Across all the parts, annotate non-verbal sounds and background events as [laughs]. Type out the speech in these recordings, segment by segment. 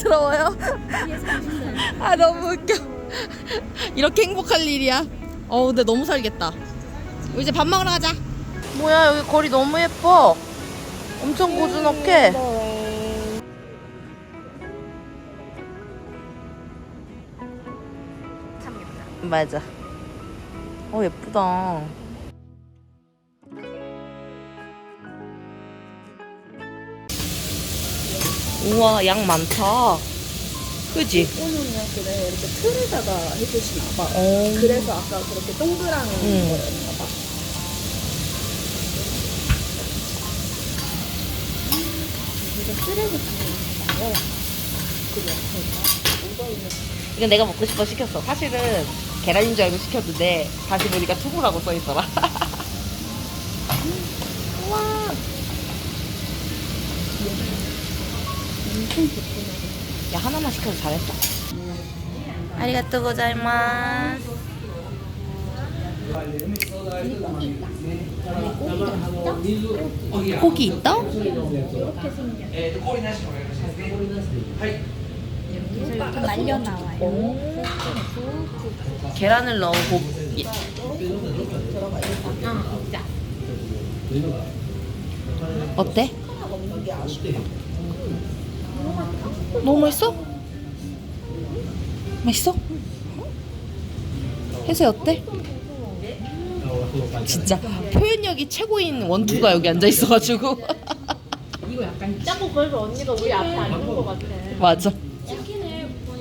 자랑스러워요? [laughs] 아 너무 웃겨. 이렇게 행복할 일이야. 어 근데 너무 살겠다. 이제 밥 먹으러 가자. 뭐야 여기 거리 너무 예뻐. 엄청 고즈넉해. 참 예쁘다. 맞아. 어 예쁘다. 우와 양 많다. 그지? 오늘은 그래 이렇게 틀에다가 해주시나 봐. 어. 그래서 아까 그렇게 동그란 음. 거였나 봐. 이거 쓰레기통이 있어요. 그래, 이건 내가 먹고 싶어 시켰어. 사실은 계란인 줄 알고 시켰는데 다시 보니까 투구라고 써 있더라. [laughs] 우와. 엄청 좋구나. 야 하나만 시켜도 잘했다. 아리가또 고자이마스. 고기 있다? 이렇게 말려 나와요. 계란을 넣은 고기. 어때? 너무 맛있어? 맛있어? 해세 어때? 진짜 표현력이 최고인 원투가 여기 앉아 있어가지고 짜고 그래서 언니가 우리 앞에 앉은 것 같아. 맞아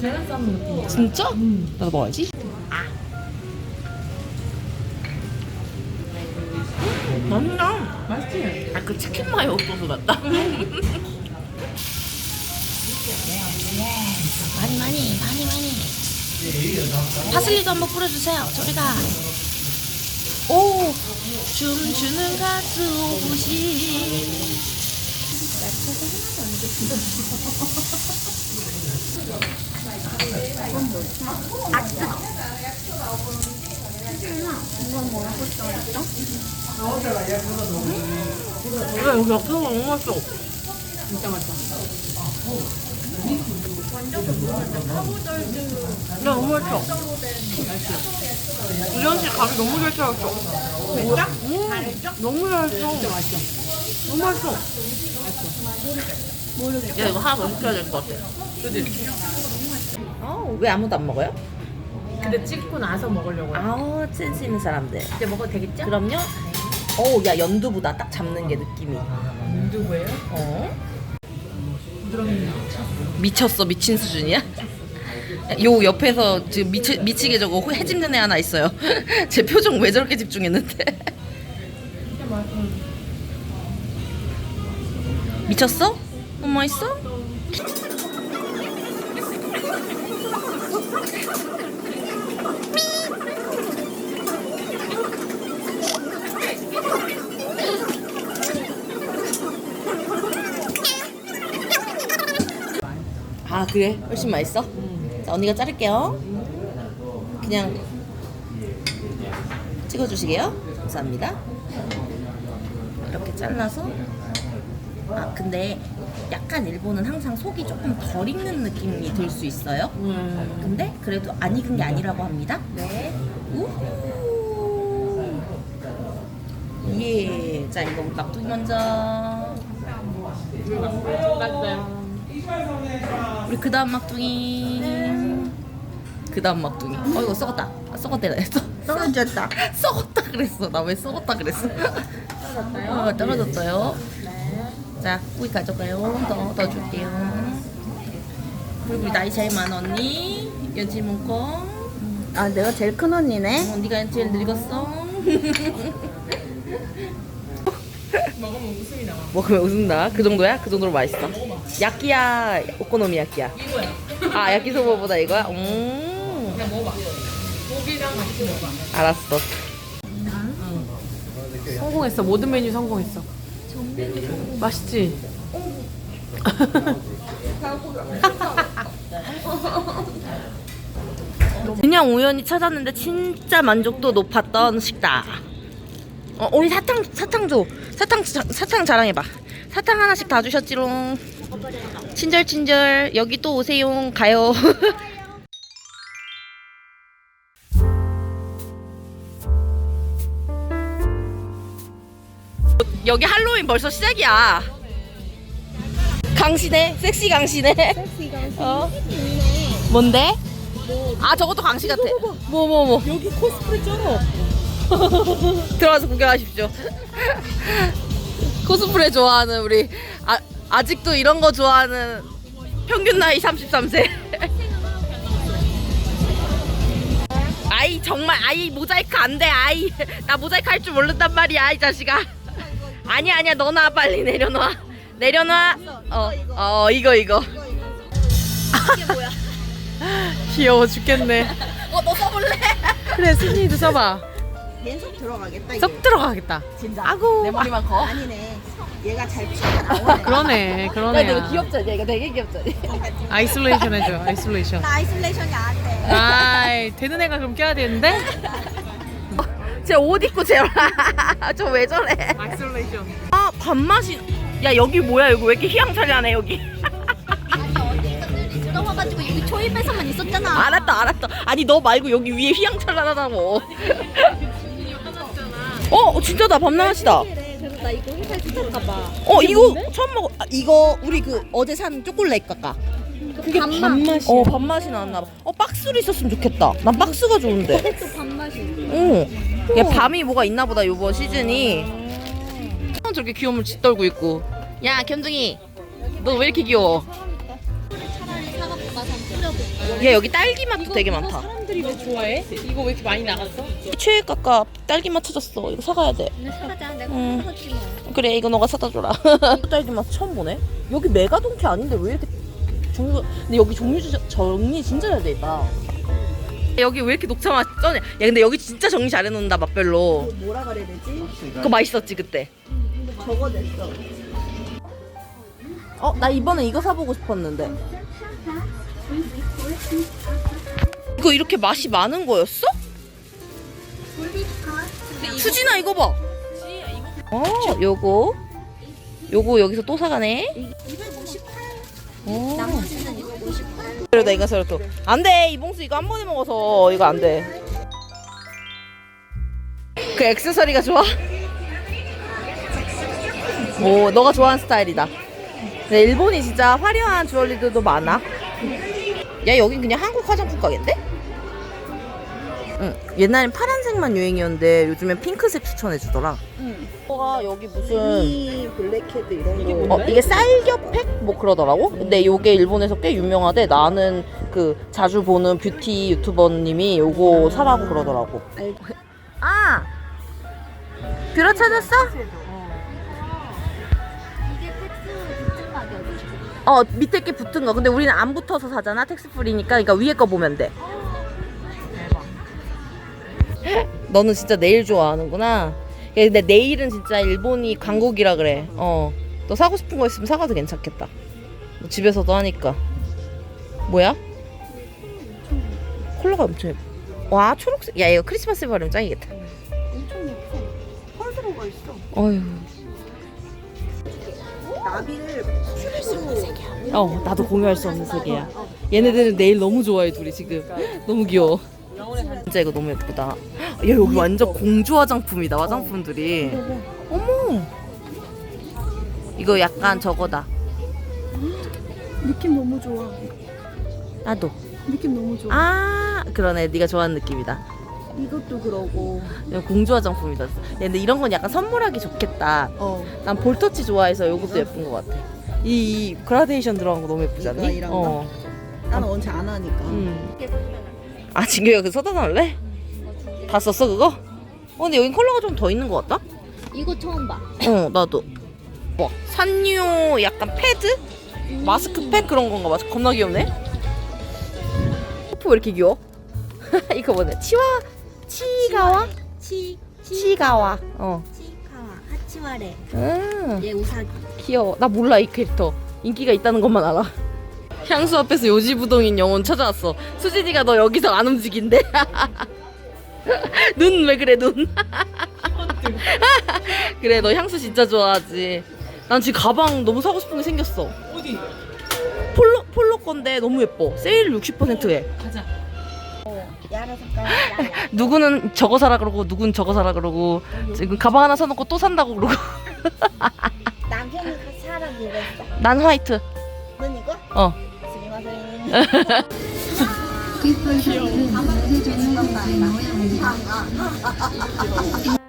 계란 삶은 느낌이야. 진짜? 나도 먹어야지 맛있나? 맛있지? 아그 치킨 마요 소스 같다 [laughs] 많이 많이 많이 많이. 파슬리도 한번 뿌려주세요. 저리가 오 춤추는 가수 오부시. 왜 여기 앞에서 너무 맛있어. 진짜 맛있어. 야 너무 맛있어 우리 씨 가루 너무 잘 짜였어 진짜? 음, 너무 맛있어. 너무 맛있어 야 이거 하나 더 시켜야 될 것 같아 그지? 아왜 아무도 안 먹어요? 근데 찍고 나서 먹으려고. 요 아우 센스 있는 사람들 이제 먹어도 되겠죠? 그럼요 어야 연두보다 딱 잡는 게 느낌이 누구예요? 어? 미쳤어 미친 수준이야? 요 옆에서 지금 미치, 미치게 저거 해집는 애 하나 있어요 [laughs] 제 표정 왜 저렇게 집중했는데. [laughs] 미쳤어? 너무 맛있어? 그래? 훨씬 맛있어? 자 언니가 자를게요 그냥 찍어주시게요 감사합니다 이렇게 잘라서 아 근데 약간 일본은 항상 속이 조금 덜 익는 느낌이 들 수 있어요 음. 근데 그래도 안 익은 게 아니라고 합니다 네. 우후 예. 자 이거 우리 막둥이 먼저 맞아요. 우리 그 다음 막둥이. 그 다음 막둥이. 어 이거 썩었다. 아, 썩었대 그랬어. 떨어졌다. [laughs] 썩었다 그랬어. 나 왜 썩었다 그랬어? 떨어졌어요? [laughs] 어, 떨어졌어요. 네. 자 꾸이 가져가요. 더, 더 줄게요. 그리고 우리 나이 제일 많은 언니 연지 문꺼 아, 내가 제일 큰 언니네. 어, 네가 제일 늙었어. 먹으면 웃음이 나와. 먹으면 웃는다. 그 정도야? 그 정도로 맛있어 야끼야 오코노미야끼야 이거야. 아 야끼소바보다 이거야? 음 그냥 먹어봐. 고기랑 같이 먹어봐. 알았어 성공했어. 모든 메뉴 성공했어. 맛있지? 그냥 우연히 찾았는데 진짜 만족도 높았던 식당. 어, 우리 사탕 사탕 줘. 사탕 자- 사탕 자랑해 봐. 사탕 하나씩 다 주셨지롱. 친절친절. 여기 또 오세요. 가요. [laughs] 여기 할로윈 벌써 시작이야. 강시네. 섹시 강시네. 섹시 강시. 어. 뭔데? 아 저것도 강시 같아. 뭐 뭐 뭐. 여기 코스프레 쩔어. [laughs] 들어와서 구경하십시오. [laughs] 코스프레 좋아하는 우리 아, 아직도 이런 거 좋아하는 평균 나이 33세. 아이 정말 아이 모자이크 안 돼. 아이 나 모자이크 할 줄 모른단 말이야 이 자식아. 아니야 아니야 너나 빨리 내려놔. 내려놔. 어, 어 이거 이거. [laughs] 귀여워 죽겠네. 어 너 써볼래? 그래 수진이도 써봐. 계속 들어가겠다 이게. 쏙 들어가겠다. 진짜. 아고. 내 머리만 커. 아니네. 얘가 잘 피가 나오네. 그러네 야, 그러네. 너 귀엽잖아. 이거 되게 귀엽잖아. [laughs] 아이솔레이션 해줘 아이솔레이션. 나 아이솔레이션이 안 돼. 아이 되는 애가 그럼 껴야 되는데? [laughs] 쟤옷 입고 쟤. 저 [laughs] 왜 저래? 아이솔레이션. 아 밥맛이. 야 여기 뭐야 여기 왜 이렇게 휘황찬란해 여기? 들어와가지고 여기 초입에서만 있었잖아. 알았다 알았다. 아니 너 말고 여기 위에 휘황찬란하다고. 어 진짜다 밤나맛이다. 그래. 나 이거 회사에 스탈까봐. 어 이거 처음 먹어. 아, 이거 우리 그 어제 산 초콜릿 가까. 그게 밥맛. 어 밥맛이 나왔나 봐. 어 박스로 있었으면 좋겠다. 난 박스가 좋은데. 또 밥맛이. 응. 야 밤이 뭐가 있나 보다 요번 시즌이. 어, 저렇게 귀여움을 짓떨고 있고. 야 겸둥이. 너 왜 이렇게 귀여워? 야 여기 딸기 맛도 되게 많다. 사람들이 왜 좋아해? 이거 왜 이렇게 많이 나갔어? 최애 깎아 딸기 맛 찾았어. 이거 사가야 돼. 근데 사가자. 내가 음. 사줬지 뭐. 그래 이거 너가 사다 줘라. [laughs] 딸기 맛 처음 보네. 여기 메가동키 아닌데 왜 이렇게 종류? 근데 여기 종류 주- 정리 진짜 잘 돼 있다. 여기 왜 이렇게 녹차 맛 쩌네? 야 근데 여기 진짜 정리 잘 해놓는다 맛별로. 뭐라 그래야 되지? 그거 맛있었지 그때. 저거 냈어. 어 나 이번에 이거 사보고 싶었는데. 이거 이렇게 맛이 많은 거였어? 수진아 이거 봐. 어 요거 요거 여기서 또 사가네. 258. 어. 나머지는 이거 58. 그러다 이거 서로 또 안 돼 이 봉수 이거 한 번에 먹어서 이거 안 돼 그 액세서리가 좋아? 오 너가 좋아하는 스타일이다 근데 일본이 진짜 화려한 주얼리들도 많아 야 여긴 그냥 한국 화장품 가게인데? 응 옛날엔 파란색만 유행이었는데 요즘엔 핑크색 추천해주더라 응. 뭐가 여기 무슨 이 블랙헤드 이런 거. 어, 이게 쌀겹팩 뭐 그러더라고. 근데 요게 일본에서 꽤 유명하대. 나는 그 자주 보는 뷰티 유튜버님이 요거 사라고 그러더라고. 알고. 아, 들어 찾았어? 어, 밑에 게 붙은 거. 근데 우리는 안 붙어서 사잖아. 텍스 프리니까. 그러니까 위에 거 보면 돼. [gasps] 너는 진짜 네일 좋아하는구나. 야, 근데 네일은 진짜 일본이 강국이라 그래. 어. 너 사고 싶은 거 있으면 사가도 괜찮겠다. 너 집에서도 하니까. 뭐야? 컬러가 엄청 예뻐. 와, 초록색. 야, 이거 크리스마스에 바르면 짱이겠다. 엄청 예뻐. 펄 들어가 있어. 어휴. 나비를 큐리스로 어, 나도 공유할 수 없는 세계야. 얘네들은 네일 너무 좋아해, 둘이 지금. 너무 귀여워. 진짜 이거 너무 예쁘다. 야, 여기 완전 공주 화장품이다, 화장품들이. 어머. 이거 약간 저거다. 느낌 너무 좋아. 나도. 느낌 너무 좋아. 아, 그러네. 네가 좋아하는 느낌이다. 이것도 그러고. 이거 공주 화장품이다. 야, 근데 이런 건 약간 선물하기 좋겠다. 어. 난 볼터치 좋아해서 이것도 예쁜 것 같아. 이, 이 그라데이션 들어간 거 너무 예쁘지 이거, 않니? 이런 거? 어. 나는 원체 안 하니까. 음. 아 진규가 그 써다 달래? 다 썼어 그거? 어 근데 여긴 컬러가 좀 더 있는 것 같다? 이거 처음 봐. 어 나도 와 산유 약간 패드? 마스크팩 그런 건가 봐 겁나 귀엽네 코프 왜 이렇게 귀여워? [laughs] 이거 뭐네 치와 치가와? 치 치 가와 어 치카와 하치와레. 음, 얘 우사기. 귀여워 나 몰라 이 캐릭터 인기가 있다는 것만 알아 향수 앞에서 요지부동인 영혼 찾아왔어 수진이가 너 여기서 안 움직인대 [laughs] 눈 왜 그래 눈 [laughs] 그래 너 향수 진짜 좋아하지 난 지금 가방 너무 사고 싶은 게 생겼어. 어디? 폴로 폴로 건데 너무 예뻐. 세일 60%에. 가자. 야라 색깔 야야. 누구는 저거 사라 그러고 누군 저거 사라 그러고 지금 가방 하나 사놓고 또 산다고 그러고. [laughs] 남편이 그 사라 그랬어. 난 화이트. 넌 이거? 어. 스미마셍. [laughs] 귀여워. [laughs]